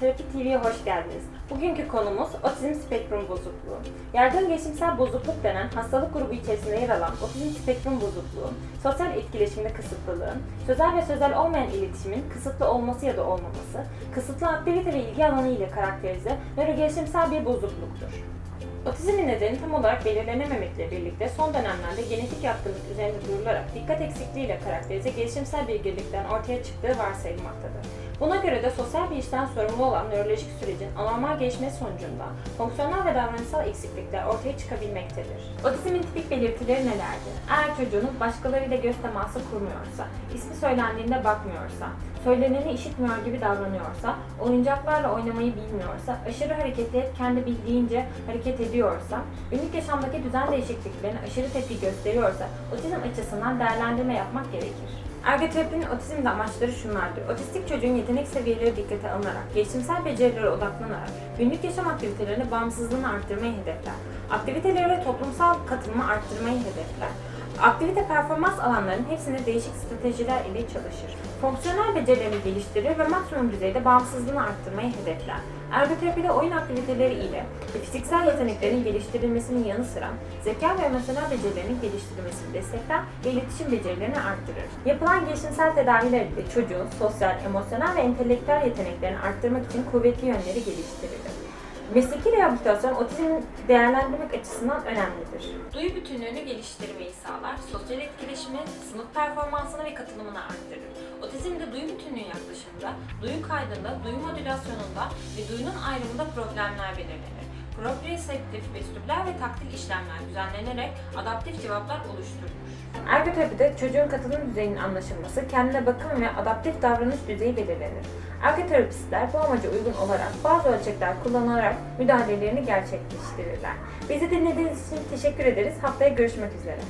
TV'ye hoş geldiniz. Bugünkü konumuz otizm spektrum bozukluğu. Yaygın gelişimsel bozukluk denen hastalık grubu içerisinde yer alan otizm spektrum bozukluğu, sosyal etkileşimde kısıtlılığın, sözel ve sözel olmayan iletişimin kısıtlı olması ya da olmaması, kısıtlı aktivite ve ilgi alanı ile karakterize nörogelişimsel bir bozukluktur. Otizmin nedeni tam olarak belirlenememekle birlikte son dönemlerde genetik yatkınlık üzerinde durularak dikkat eksikliğiyle karakterize gelişimsel bir birlikten ortaya çıktığı varsayılmaktadır. Buna göre de sosyal bir işten sorumlu olan nörolojik sürecin anormal gelişmesi sonucunda fonksiyonel ve davranışsal eksiklikler ortaya çıkabilmektedir. Otizmin tipik belirtileri nelerdir? Eğer çocuğunuz başkalarıyla göz teması kurmuyorsa, ismi söylendiğinde bakmıyorsa, söyleneni işitmiyor gibi davranıyorsa, oyuncaklarla oynamayı bilmiyorsa, aşırı hareketli hep kendi bildiğince hareket ediyorsa, günlük yaşamdaki düzen değişikliklerine aşırı tepki gösteriyorsa, otizm açısından değerlendirme yapmak gerekir. Ergoterapinin otizmde amaçları şunlardır. Otistik çocuğun yetenek seviyeleri dikkate alınarak, gelişimsel becerilere odaklanarak, günlük yaşam aktivitelerinde bağımsızlığını arttırmayı hedefler. Aktivitelere toplumsal katılımı arttırmayı hedefler. Aktivite performans alanlarının hepsinde değişik stratejiler ile çalışır. Fonksiyonel becerilerini geliştirir ve maksimum düzeyde bağımsızlığını arttırmayı hedefler. Ergoterapide oyun aktiviteleri ile fiziksel yeteneklerin geliştirilmesinin yanı sıra zeka ve emosyonel becerilerinin geliştirilmesini destekler ve iletişim becerilerini arttırır. Yapılan gelişimsel tedaviler ile çocuğun sosyal, emosyonel ve entelektüel yeteneklerini arttırmak için kuvvetli yönleri geliştirilir. Mesleki rehabilitasyon otizmi değerlendirmek açısından önemlidir. Duyu bütünlüğünü geliştirmeyi sağlar, sosyal etkileşimi, sınıf performansını ve katılımını arttırır. Otizmde duyu bütünlüğü yaklaşımında, duyu kaydında, duyu modülasyonunda ve duyunun ayrımında problemler belirlenir. Proprioseptif, vestibüler ve taktil işlemler düzenlenerek adaptif cevaplar oluşturulur. Ergoterapide çocuğun katılım düzeyinin anlaşılması, kendine bakım ve adaptif davranış düzeyi belirlenir. Ergoterapistler bu amaca uygun olarak bazı ölçekler kullanarak müdahalelerini gerçekleştirirler. Bizi dinlediğiniz için teşekkür ederiz. Haftaya görüşmek üzere.